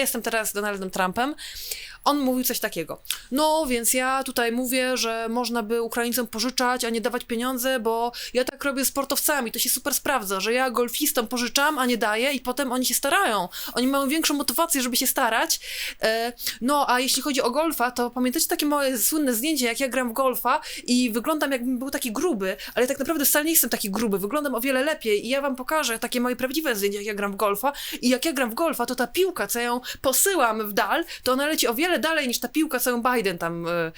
jestem teraz Donaldem Trumpem, on mówił coś takiego. No, więc ja tutaj mówię, że można by Ukraińcom pożyczać, a nie dawać pieniądze, bo ja tak robię z sportowcami, to się super sprawdza, że ja golfistom pożyczam, a nie daję i potem oni się starają. Oni mają większą motywację, żeby się starać. E, no, a jeśli chodzi o golfa, to pamiętacie takie moje słynne zdjęcie, jak ja gram w golfa i wyglądam jakbym był taki gruby, ale tak naprawdę wcale nie jestem taki gruby, wyglądam o wiele lepiej i ja wam pokażę takie moje prawdziwe zdjęcia, jak ja gram w golfa i jak ja gram w golfa, to ta piłka, co ja ją posyłam w dal, to ona leci o wiele dalej niż ta piłka, co ją Biden tam... e,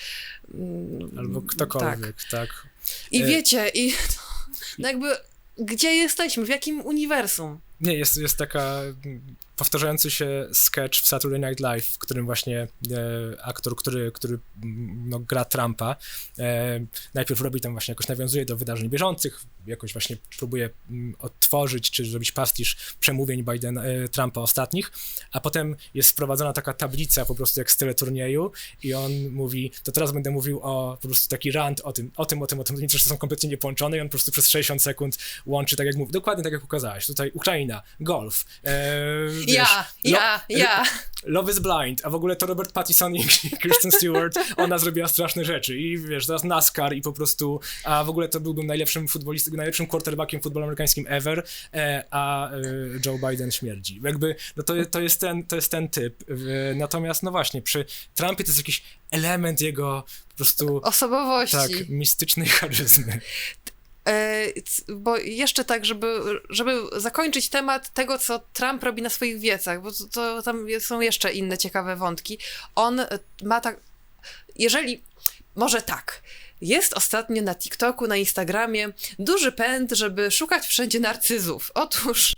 mm, Albo ktokolwiek, tak. I E, wiecie, i no jakby gdzie jesteśmy, w jakim uniwersum? Nie, jest, jest taka mm, powtarzający się sketch w Saturday Night Live, w którym właśnie e, aktor, który, który mm, no, gra Trumpa, e, najpierw robi tam właśnie jakoś nawiązuje do wydarzeń bieżących, jakoś właśnie próbuje mm, odtworzyć czy zrobić pastisz przemówień Biden, e, Trumpa ostatnich, a potem jest wprowadzona taka tablica po prostu jak z teleturnieju i on mówi, to teraz będę mówił o po prostu taki rant o tym, o tym, o tym, o tym, że są kompletnie niepołączone i on po prostu przez 60 sekund łączy, tak jak mówi, dokładnie tak jak pokazałeś, tutaj Ukraina, golf, e, wiesz, ja, lo- ja. Love is Blind, a w ogóle to Robert Pattinson i Kristen Stewart, ona zrobiła straszne rzeczy i wiesz, teraz NASCAR i po prostu, a w ogóle to byłbym najlepszym futbolistą, najlepszym quarterbackiem futbolu amerykańskim ever, e, a e, Joe Biden śmierdzi. Jakby, no to, to, jest ten, to jest ten typ. E, Natomiast, no właśnie, przy Trumpie to jest jakiś element jego po prostu, Osobowości. tak, mistycznej charyzmy. E, bo jeszcze tak, żeby, żeby zakończyć temat tego, co Trump robi na swoich wiecach, bo to, to tam są jeszcze inne ciekawe wątki. On e, ma tak. Jeżeli. Może tak. Jest ostatnio na TikToku, na Instagramie duży pęd, żeby szukać wszędzie narcyzów. Otóż.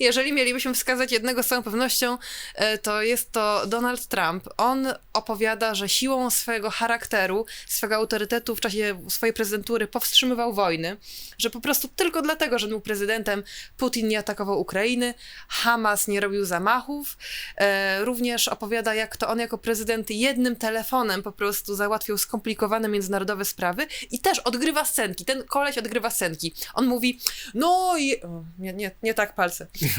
Jeżeli mielibyśmy wskazać jednego z całą pewnością, e, to jest to Donald Trump. On opowiada, że siłą swojego charakteru, swego autorytetu w czasie swojej prezydentury powstrzymywał wojny, że po prostu tylko dlatego, że był prezydentem, Putin nie atakował Ukrainy, Hamas nie robił zamachów. E, również opowiada, jak to on jako prezydent jednym telefonem po prostu załatwił skomplikowane międzynarodowe sprawy i też odgrywa scenki. Ten koleś odgrywa scenki. On mówi, no i... O, nie, nie, nie tak palce.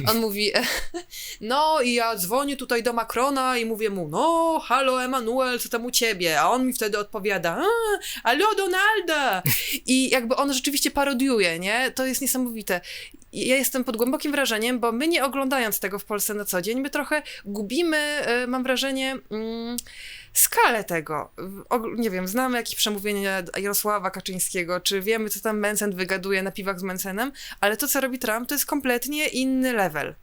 On mówi, no i ja dzwonię tutaj do Macrona i mówię mu, no halo Emanuel, co tam u ciebie? A on mi wtedy odpowiada, a, allo Donalda! I jakby on rzeczywiście parodiuje, nie? To jest niesamowite. Ja jestem pod głębokim wrażeniem, bo my nie oglądając tego w Polsce na co dzień, my trochę gubimy, e, mam wrażenie, mm, skalę tego. Nie wiem, znamy jakieś przemówienia Jarosława Kaczyńskiego, czy wiemy, co tam Mencen wygaduje na piwach z Mencenem, ale to, co robi Trump, to jest kompletnie inny level.